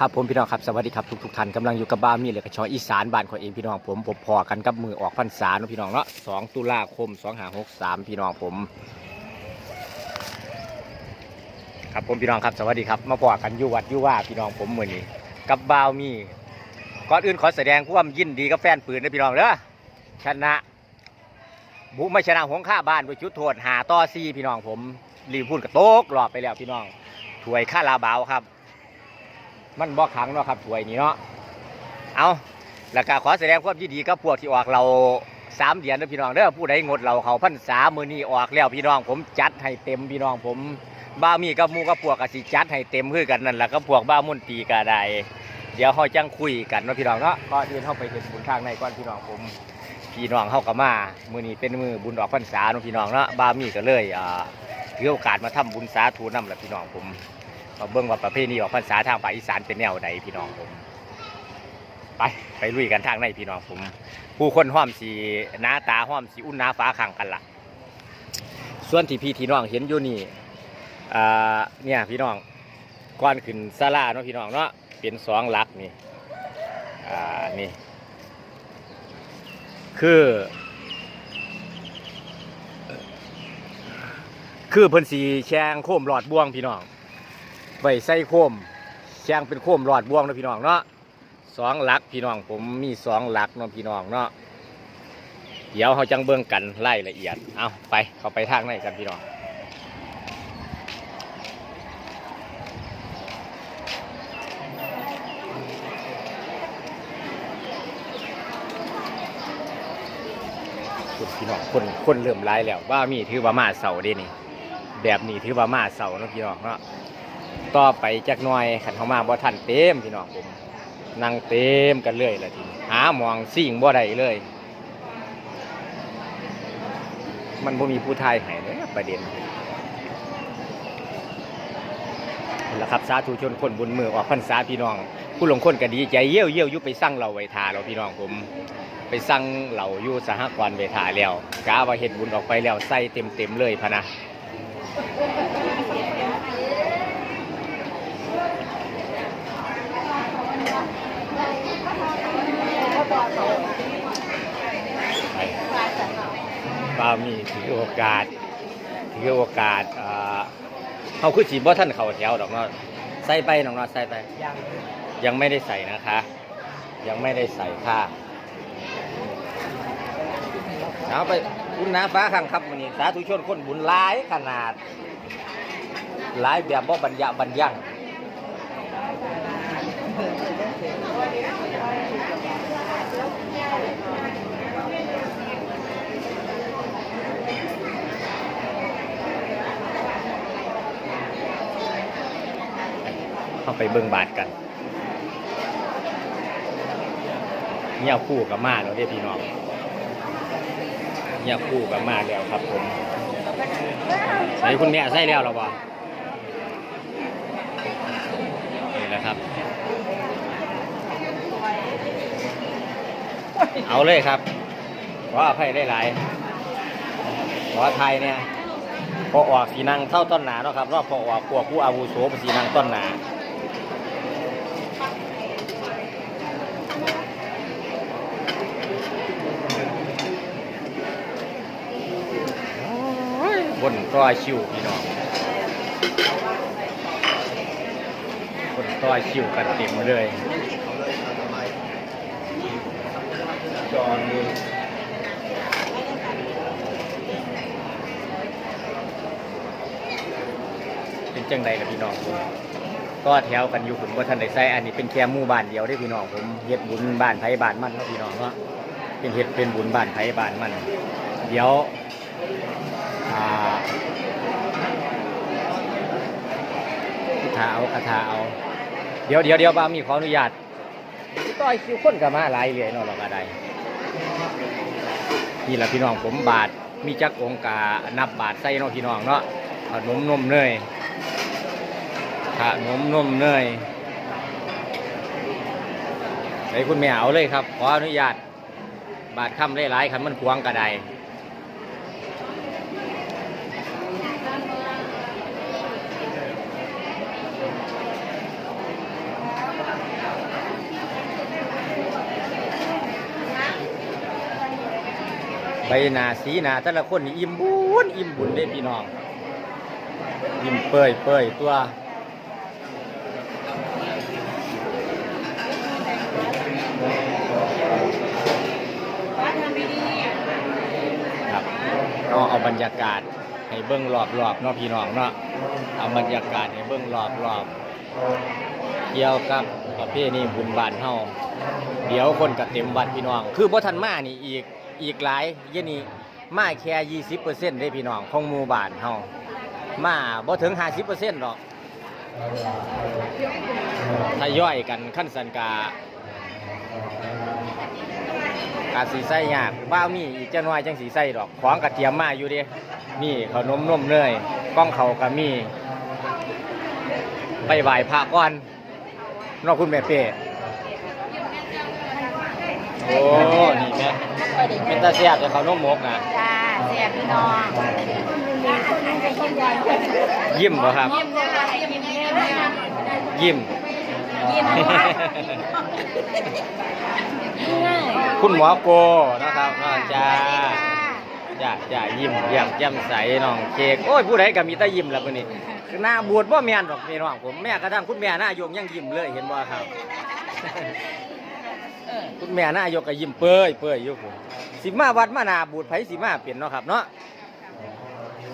ครับผมพี่น้องครับสวัสดีครับทุกทุกท่านกำลังอยู่กับบ้านมีเลยกับชออีสานบ้านของเองพี่น้องผมผมพอกันกับมือออกพรรษาเนาะพี่น้องเนาะสองตุลาคมสองหาหกสามพี่น้องผม ครับผมพี่น้องครับสวัสดีครับมาพอกันอยู่วัดอยู่ว่าพี่น้องผมมือนี้กับบ้ามีก่อนอื่นขอแสดงความยินดีกับแฟนปืนนะพี่น้องเด้อชนะบุไม่ชนะหงค่าบ้านไปชุดโทษหาต่อซีพี่น้องผมรีบพูดกับโต๊กหลอบไปแล้วพี่น้องถวยค่าลาบาวครับ มันบ่ขังเนาะครับถวยนี้เนาะเอาแล้วก็ขอแสดงความยินดีกับพวกที่ออกเราสามเดือนนะพี่น้องเด้อผู้ใดงดเราเขาพันษามือนี้ออกแล้วพี่น้องผมจัดให้เต็มพี่น้องผมบ้ามีกับมูกับพวกกสิจัดให้เต็มคือกันนั่นแหละกับพวกบ้ามุ่นตีก็ได้เดี๋ยวเขาจังคุยกันเนาะพี่น้องเนาะก็เดินเข้าไปเห็นบุญทางในก่อนพี่น้องผมพี่น้องเข้ากับมา มือนี้เป็นมือบุญออกพรรษาเนาะพี่น้องเนาะบ้ามีก็เลยอ่าถือโอกาสมาทำบุญสาธุนำแหละพี่น้องผม มาเบิ่งว่าประเพณีออกพรรษาทางภาคอีสานเป็นแนวใดพี่น้องผม ไปไปลุยกันทางในพี่น้องผม ผู้คนห้อมสีหน้าตาห้อมสีอุ่นหน้าฟ้าขังกันละส่วนที่พี่ที่น้องเห็นอยู่นี่เนี่ยพี่น้องก่อนขึ้นศาลาเนาะพี่น้องเนาะเป็นสองหลักนี่อ่านี่ คือ คือเพิ่นสีแชงโคมหลอดบ่วงพี่น้อง ไว้ใส่โคมแชงเป็นโคมหลอดบ่วงนะพี่น้องเนาะสองหลักพี่น้องผมมีสองหลักเนาะพี่น้องเนาะเดี๋ยวเขาจังเบิ่งกันไล่ละเอียด เอาไปเขาไปทางในกันพี่น้องคุณพี่น้องคนคนเริ่มไล่แล้วว่ามีถือว่ามาเสาด้นี่ แบบนี้ถือว่ามาเสาเนาะพี่น้องเนาะ ต่อไปจักหน่อยขันเขามาบ่ทันเต็มพี่น้องผมนั่งเต็มกันเลยละทีนี้หาหมองสิ่งบ่ได้เลย มันบ่มีผู้ทายให้เลยประเด็นนั่นแหละครับสาธุชนคนบุญมือออกพรรษาพี่น้อง ผู้ลงคนก็ดีใจเยี่ยวเยี่ยวอยุไปสั่งเราไวทาเราพี่น้องผม ไปสั่งเหล่ายู่สหกรณ์ไว้ทาแล้วกาว่าเฮ็ดบุญออกไปแล้วใส่เต็มเต็มเลยพะนะ ป้ามีถื อโอกาสถือโอกาสเขาคือสีบ่ท่านเขาแถวดอกเนาะใส่ไปน้องเนาะใส่ไปยังยังไม่ได้ใส่นะคะ ยังไม่ได้ใส่ค่ะเอาไปบุญนาฟ้าขังครับวันนี้สาธุชนคนบุญหลายขนาดหลายแบบบ่บรรยะบรรยัง ไปเบิ่งบาทกันเนี่ยคู่กับมาแล้วเด้พี่น้องเนี่ยคู่กับมาแล้วครับผมใส่คุณแม่ใส่แล้วหรอวะนี่นะครับ เอาเลยครับขออภัยได้หลายขอไทยเนี่ยพอออกสีนังเท่าต้นหนาเนาะครับรอบพอออกพวกผู้อาวุโสเป็นสีนังต้นหนา บนต้อยชิวพี่น้องบนต้อยชิวกันเต็มเลยจอนดูเป็นจังใดกับพี่น้องผมก็แถวกันอยู่ผมว่าท่านได้ใส่อันนี้เป็นแค่หมู่บ้านเดียวได้พี่น้องผมเฮ็ดบุญบ้านไผ่บ้านมันเนาะพี่น้องเนาะเป็นเฮ็ดเป็นบุญบ้านไผ่บ้านมัน เดี๋ยวอ่าคา ถาเอาคาถาเอา เดี๋ยวเดี๋ยวเดี๋ยวบ้ามีขออนุญาตต้อยคิวคนกับมาหลายเหรียเนาะเราก็ได้นี่แหละพี่น้องผมบาทมีจักองกานับบาทใส่เนาะพี่น้องเนาะขนมนมเนยขนมนมเนยใส่คุณแม่เอาเลยครับ ขออนุญาต บาทคำหลายๆคันมันควงกระได ใบหนาสีหนาแต่ละคนนี่อิ่มบุญอิ่มบุญได้พี่น้องยิ้มเปื่อยเปื่อยตัวครับก็เอาบรรยากาศให้เบิ้งรอบๆเนาะพี่น้องเนาะเอาบรรยากาศให้เบิ้งรอบๆเกี่ยวกับประเพณีบุญบานเฮาเดี๋ยวคนก็เต็มวัดพี่น้อง คือบ่ทันมานี่อีก อีกหลายเยนี่มาแค่20%ได้พี่น้องของหมู่บ้านเฮามาบ่ถึง50%หรอกถ้าย่อยกันขั้นสันกาอาจสีใส่ยากบ้ามีอีกจะน้อยจังสีใส่ดอกของกระเทียมมาอยู่เดิมีขนมนมเนยก้องเขาก็มีไปไหว้พระก่อนนอกคุณแม่เป้โอ้ นี่แม่ เป็นตาเสียบแต่เขาวนมมกนะจ้าเสียพี่น้องยิ้มบ่ครับ ยิ้มเลยยิ้ม ยิ้มยิ้มยิ้มยิ้มคุณหมอโกนะครับน้องจ้าจ้าจ้ายิ้มเยี่ยมแจ่มใสน้องเค้กโอ้ยผู้ใดก็มีแต่ยิ้มแล้วมื้อนี้คือหน้าบวชบ่แม่นดอกพี่น้องผมแม่กระทั่งคุณแม่นายกยังยิ้มเลยเห็นบ่ครับ คุณแม่นายกก็ยิ้มเปื่อยเปื่อยอยู่ผมสิมาวัดมานาบูดไผสิมาเปลี่ยนเนาะครับเนาะ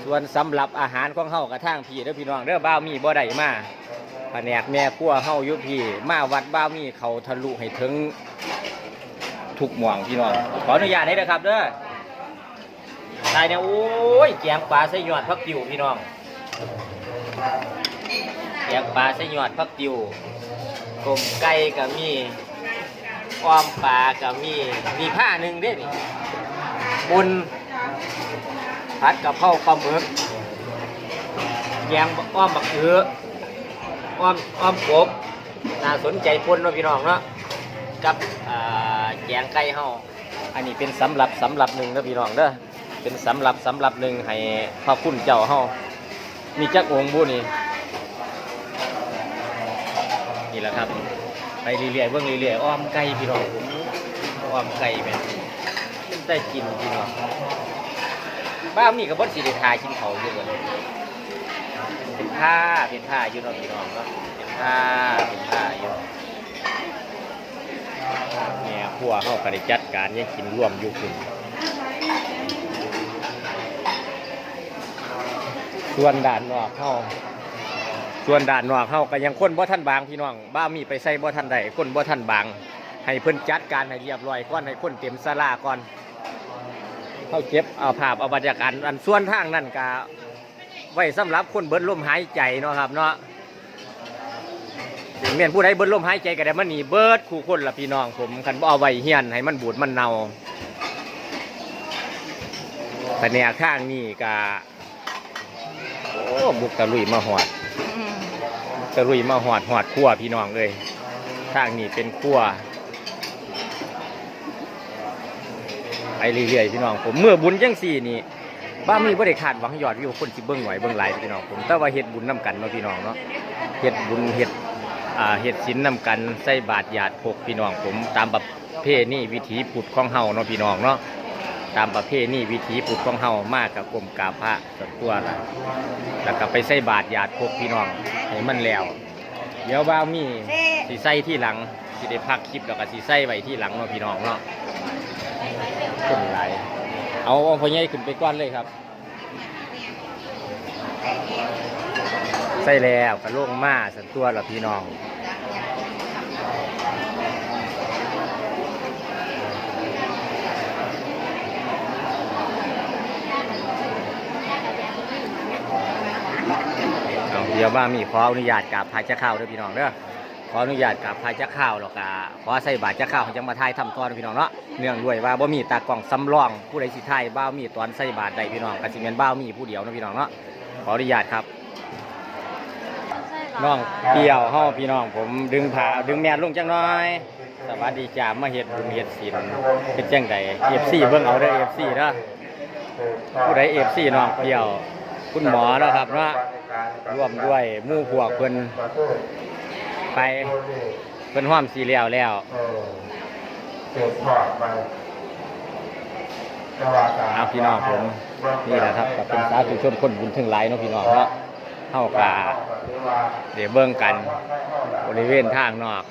ส่วนสำหรับอาหารของเฮากระทั่งพี่เด้อพี่น้องเด้อบ้าวมีบ่ได้มาแผนกแม่ครัวเฮาอยู่พี่ มาวัดบ้าวมีเขาทะลุให้ถึงทุกหม่องพี่น้องขออนุญาตให้นะครับเด้อตายเนี่ยโอ้ยแกงปลาใส่ยอดพักติวพี่น้องแกงปลาใส่ยอดพักติวกลมไก่ก็มี อ้อมปลาก็มีมีผ้าหนึ่งเด้นี่บุญผัดกับเพราปลาหมึกแกงอ้อมบักเอืออ้อมอ้อมกบน่าสนใจปนเนาะพี่น้องเนาะกับแกงไก่เฮาอันนี้เป็นสำหรับสำหรับหนึ่งนะพี่น้องเด้อเป็นสำหรับสำหรับหนึ่งให้พระคุณเจ้าเฮามีจักองค์บุนี่นี่แหละครับ ไปเรื่อยๆเบิ่งเรื่อยๆอ้อมไก่พี่น้องอ้อมไก่แม่เป็นได้กินพี่น้องบ้านี่ก็บ่สิได้ทากินเขาวอยู่กันเป็นผ้าเป็นผ้าอยู่เนาะพี่น้องเนาะเป็นผ้าเป็นผ้าอยู่แม่ครัวเข้าก็ได้จัดการยังกินร่วมอยู่คุณส่วนด่านนอกเข้า ส่วนด่านนอกเขาก็ยังคนบ่ท่านบางพี่น้องบ้ามีไปใส่บ่ท่านใดคนบ่ท่านบาง ให้เพิ่นจัดการให้เรียบร้อยก่อนให้คนเต็มศาลาก่อนเขาเก็บเอาภาพเอาบรรยากาศอันส่วนทางนั่นก็ไว้สำหรับคนเบิดลมหายใจเนาะครับเนาะถึงแม่นผู้ใดเบิดลมหายใจก็ได้มันหนีเบิดคู่คนละพี่น้องผมคันบ่เอาไว้เฮียนให้มันบูดมันเน่าแต่แนวข้างนี่ก็โอ้บุกตะลุยมาหอด ตะลุยมาหอดหอดขั้วพี่น้องเลยข้างนี่เป็นขั้วไปเรื่อยๆพี่น้องผมเมื่อบุญจังสี่นี่บ้ามีบ่ได้คาดหวังยอดวิวคนสิเบิ่งไหวเบิ่งไหลายพี่น้องผมแต่ว่าเฮ็ดบุญนํกันเนาะพี่น้องเนาะเฮ็ดบุญเฮ็ดอ่าเฮ็ดศีลนำกันใส่บาตรหยาดพกพี่น้องผมตามประเพณีวิถีพุทธของเฮาเนาะพี่น้องเนาะ ตามประเพณีวิถีพุทธของเฮามากกับกรมกาพระสักตัวละแล้วก็ไปใส่บาตรหยาดพกพี่น้องให้มันแล้ว เดี๋ยวบ่าวมีสิใส่ที่หลังสิได้พักคลิปแล้วก็สิใส่ไว้ที่หลังเนาะพี่น้องเนาะคนหลเอาเอาพ่อใหญ่ขึ้นไปก่อนเลยครับ ใส่แล้วก็ลงมาสันตัวละพี่น้อง เอาเดี๋ยวว่ามีขออนุญาตกับพายจะเข้าเด้อพี่น้องเด้อขออนุญาตกับพายจะเข้าหรอกอะขอใส่บาทจะเข้าจังมาทายทำตอนพี่น้องเนาะเนื่องด้วยว่าบ่มีตากล่องสำรองผู้ใดสิทายบ้ามีตอนใส่บาทใดพี่น้องกสิเมนบ้ามีผู้เดียวนะพี่น้องเนาะขออนุญาตครับน้องเปียวเฮาพี่น้อง ผมดึงผ้าดึงแมสลงจังน้อย สวัสดีจ้ามาเฮ็ดบุญเฮ็ดศีลเฮ็ดจังได FC เบิ่งเอาเด้อ FC เด้อผู้ใด FC น้องเปียว คุณหมอเนาะครับเนาะ ร่วมด้วยมู่พวกเพิ่นไปเพิ่นห้อมสีแล้วแล้วเออเกิดถอดไปเอาพี่น้องผมนี่แหละครับก็เป็นสาธุชนคนบุญถึงหลายเนาะพี่น้องเนาะเฮากะเดี๋ยวเบิ่งกันบริเวณทางนอก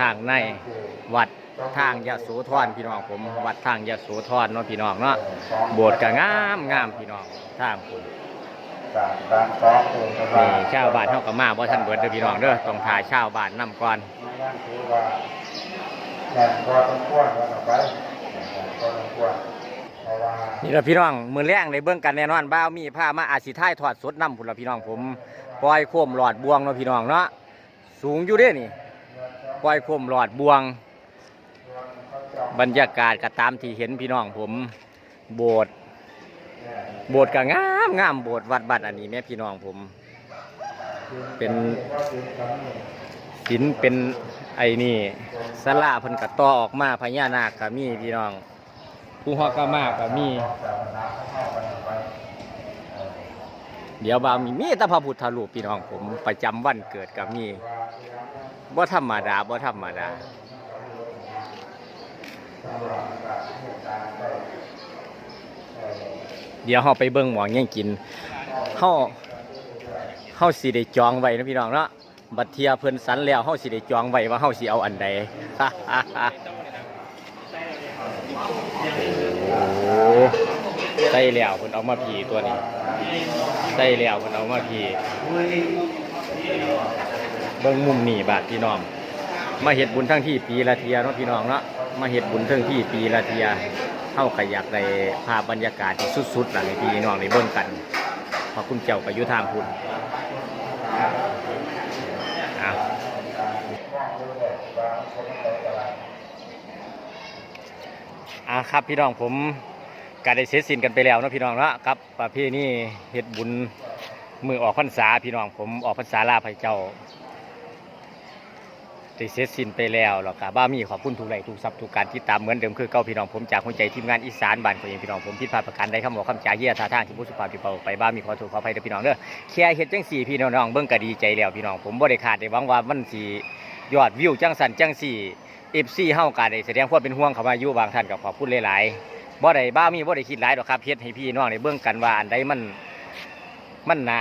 ทางในวัดทางยะโสธรพี่น้องผม วัดทางยะโสธรเนาะพี่น้องเนาะโบสถ์ก็งามงามพี่น้องทางผม นี่ชาวบ้านเฮาก็มาบ่ทันเบิดเด้อพี่น้องเด้อต้องถ่ายชาวบ้านนํก่อนนี่แหละพี่น้องมือแรงในเบื้องกันแน่นอนบ้าวมีผ้ามาอาสิท้ายถอดสดน้ำพุ่นละพี่น้องผมปล่อยโคมหลอดบวงเนาะพี่น้องเนาะสูงอยู่เด้นี่ปล่อยโคมหลอดบวง บรรยากาศก็ตามที่เห็นพี่น้องผม โบสถ์ โบสถ์ก็งามงามโบสถ์วัดบัดอันนี้แม่พี่น้องผม เป็นศิลเป็นไอ้นี่สลาเพิ่นกระต่อออกมาพญานาคก็มีพี่น้องผู้ฮอกก็มากก็มี เดี๋ยวบาวมีมีแต่พระพุทธรูปพี่น้องผมประจำวันเกิดก็มีบ่ธรรมดาบ่ธรรมดา เดี๋ยวเฮาไปเบิ่งหมองแย่งกินเฮาเฮาสิได้จองไว้นะพี่น้องเนาะบัดเทียเพิ่นสันแล้วเฮาสิได้จองไว้ว่าเฮาสิเอาอันใด โอ้ใส่แล้วเพิ่นเอามาผีตัวนี้ใส่แล้วเพิ่นเอามาผีเบิ่งมุมนี่บาดพี่น้องมาเฮ็ดบุญทั้งที่ปีละเทียเนาะพี่น้องเนาะมาเฮ็ดบุญทั้งที่ปีละเทีย เฮาก็อยากได้ภาพบรรยากาศที่สุดๆล่ะให้พี่น้องได้เบิ่งกันพราะคุณเจ้าก็อยู่ทางคุณอะอ่าครับพี่น้องผมก็ได้เสร็จสิ้นกันไปแล้วนะพี่น้องเนาะครับประเพณีเฮ็ดบุญมือออกพรรษาพี่น้องผมออกพรรษาลาพระเจ้า ได้เสร็จสิ้นไปแล้วแล้วก็บ้ามีขอบคุณทุกไลค์ทุกซับทุกการที่ตามเหมือนเดิมคือเก่าพี่น้องผมจากหัวใจทีมงานอีสานบ้านของเองพี่น้องผมผิดพลาดประการใดคำบอกคำจาเยี่ยท่าทางที่ผู้สุภาพที่เป่าไปบ้ามีขอโทษขออภัยเด้อพี่น้องเด้อแค่เฮ็ดจังสี่พี่น้องเบิ่งก็ดีใจแล้วพี่น้องผมบ่ได้ขาดได้หวังว่ามันสิยอดวิวจังสันจังสี่เอฟซีเฮาก็ได้แสดงความเป็นห่วงเข้ามาอยู่บางท่านก็ขอบคุณหลายๆบ่ได้บ้ามีบ่ได้คิดหลายดอกครับเฮ็ดให้พี่น้องได้เบิ่งกันว่าอันใดมันมันนา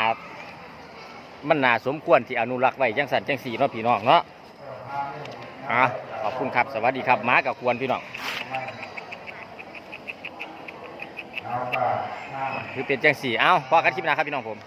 มันนาสมควรที่อนุรักษ์ไว้จังสันจังสี่เนาะพี่น้องเนาะ อะขอบคุณครับ สวัสดีครับหมากับควรพี่น้องคือเป็นแจังสี่เอ้าพอกันคลิปน้าครับพี่น้องผม